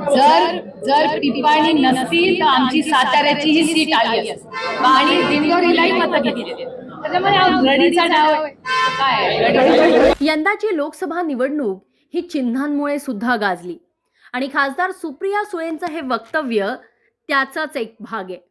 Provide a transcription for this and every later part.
जर जर पिपाणी नसती तर आमची साताऱ्याची ही सीट आली असते. आणि दिंडोरीलाही मतं घेतली यंदाची लोकसभा निवडणूक ही चिन्हांमुळे सुद्धा गाजली. आणि खासदार सुप्रिया सुळेंचं हे वक्तव्य त्याचाच एक भाग आहे.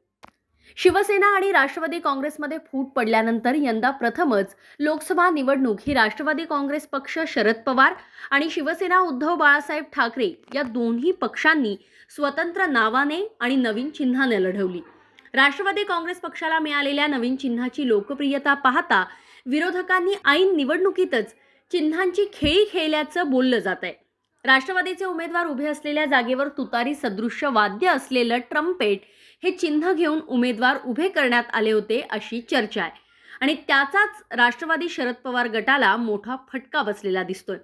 शिवसेना आणि राष्ट्रवादी काँग्रेसमध्ये फूट पडल्यानंतर यंदा प्रथमच लोकसभा निवडणूक ही राष्ट्रवादी काँग्रेस पक्ष शरद पवार आणि शिवसेना उद्धव बाळासाहेब ठाकरे या दोन्ही पक्षांनी स्वतंत्र नावाने आणि नवीन चिन्हाने लढवली. राष्ट्रवादी काँग्रेस पक्षाला मिळालेल्या नवीन चिन्हाची लोकप्रियता पाहता विरोधकांनी ऐन निवडणुकीतच चिन्हांची खेळी खेळल्याचं बोललं जात आहे. राष्ट्रवादीचे उमेदवार उभे असलेल्या जागेवर तुतारी सदृश्य वाद्य असलेलं ट्रम्पेट हे चिन्ह घेऊन उमेदवार उभे करण्यात आले होते अशी चर्चा आहे. आणि त्याचाच राष्ट्रवादी शरद पवार गटाला मोठा फटका बसलेला दिसतोय.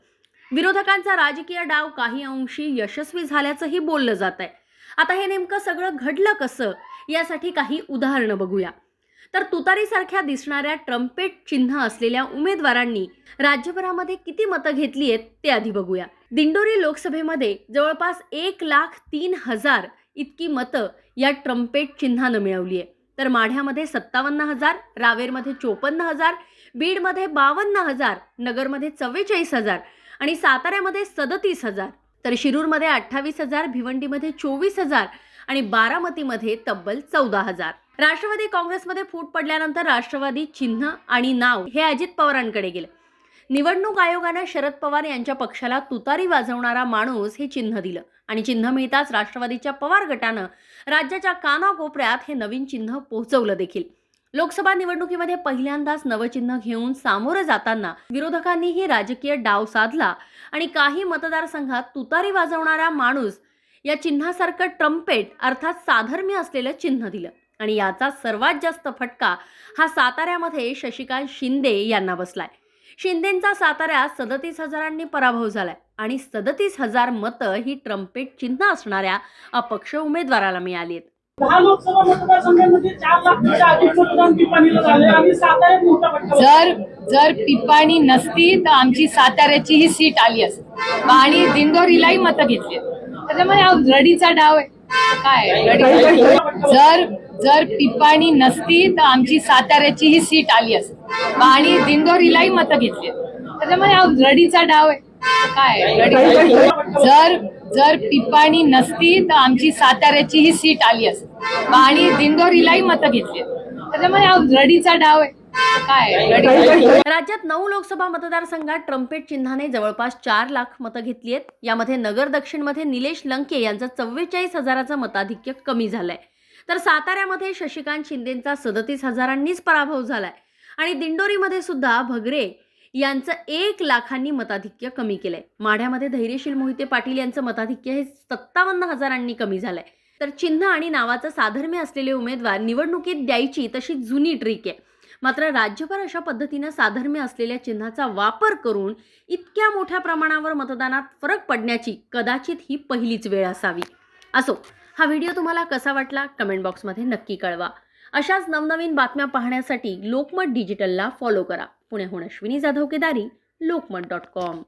विरोधकांचा राजकीय डाव काही अंशी यशस्वी झाल्याचंही बोललं जात आहे. आता हे नेमकं सगळं घडलं कसं? यासाठी काही उदाहरणं बघूया. तर तुतारीसारख्या दिसणाऱ्या ट्रम्पेट चिन्ह असलेल्या उमेदवारांनी राज्यभरामध्ये किती मतं घेतली आहेत ते आधी बघूया. दिंडोरी लोकसभेमध्ये जवळपास एक लाख तीन हजार इतकी मतं या ट्रम्पेट चिन्हानं मिळवली आहे तर माढ्यामध्ये सत्तावन्न हजार रावेरमध्ये चोपन्न हजार बीडमध्ये बावन्न हजार नगरमध्ये चव्वेचाळीस हजार आणि साताऱ्यामध्ये सदतीस हजार. तर शिरूरमध्ये अठ्ठावीस हजार भिवंडीमध्ये चोवीस हजार आणि बारामतीमध्ये तब्बल चौदा हजार. राष्ट्रवादी काँग्रेसमध्ये फूट पडल्यानंतर राष्ट्रवादी चिन्ह आणि नाव हे अजित पवारांकडे गेले. निवडणूक आयोगानं शरद पवार यांच्या पक्षाला तुतारी वाजवणारा माणूस हे चिन्ह दिलं. आणि चिन्ह मिळताच राष्ट्रवादीच्या पवार गटानं राज्याच्या कानाकोपऱ्यात हे नवीन चिन्ह पोहोचवलं देखील. लोकसभा निवडणुकीमध्ये पहिल्यांदाच नवचिन्ह घेऊन सामोरं जाताना विरोधकांनीही राजकीय डाव साधला आणि काही मतदारसंघात तुतारी वाजवणारा माणूस या चिन्हासारखं ट्रम्पेट अर्थात साधर्म्य असलेलं चिन्ह दिलं. आणि याचा सर्वात जास्त फटका हा साताऱ्यामध्ये शशिकांत शिंदे यांना बसलाय. शिंदेंचा साताऱ्यात सदतीस हजारांनी पराभव झालाय. आणि सदतीस हजार मतं ही ट्रम्पेट चिन्ह असणाऱ्या अपक्ष उमेदवाराला मिळाली आहेत जर जर पिपाणी नसती तर आमची साताऱ्याची ही सीट आली असती. आणि दिंडोरीलाही मतं घेतली. त्याच्यामुळे हा रडीचा डाव आहे. काय? जर जर पिपाणी नसती तर आमची साताऱ्याची ही सीट आली असती. आणि दिंडोरीलाही मतं घेतली त्याच्यामुळे हा रडीचा डाव आहे. काय? जर जर पिपाणी नसती तर आमची साताऱ्याची ही सीट आली असती. आणि दिंडोरीलाही मतं घेतली त्याच्यामुळे हा रडीचा डाव आहे. राज्यात नऊ लोकसभा मतदारसंघात ट्रम्पेट चिन्हाने जवळपास चार लाख मतं घेतली आहेत. यामध्ये नगर दक्षिणमध्ये निलेश लंके यांचं चव्वेचाळीस हजाराचं मताधिक्य कमी झालंय. तर साताऱ्यामध्ये शशिकांत शिंदेचा सदतीस हजारांनीच पराभव झालाय. आणि दिंडोरीमध्ये सुद्धा भगरे यांचं एक लाखांनी मताधिक्य कमी केलंय. माढ्यामध्ये धैर्यशील मोहिते पाटील यांचं मताधिक्य हे सत्तावन्न हजारांनी कमी झालंय. तर चिन्ह आणि नावाचं साधर्म्य असलेले उमेदवार निवडणुकीत द्यायची तशी जुनी ट्रिक आहे. मात्र राज्यभर अशा पद्धतीनं साधर्म्य असलेल्या चिन्हाचा वापर करून इतक्या मोठ्या प्रमाणावर मतदानात फरक पडण्याची कदाचित ही पहिलीच वेळ असावी. असो हा व्हिडिओ तुम्हाला कसा वाटला कमेंट बॉक्समध्ये नक्की कळवा. अशाच नवनवीन बातम्या पाहण्यासाठी लोकमत डिजिटलला फॉलो करा. पुण्याहून अश्विनी जाधव केदारी लोकमत डॉट कॉम.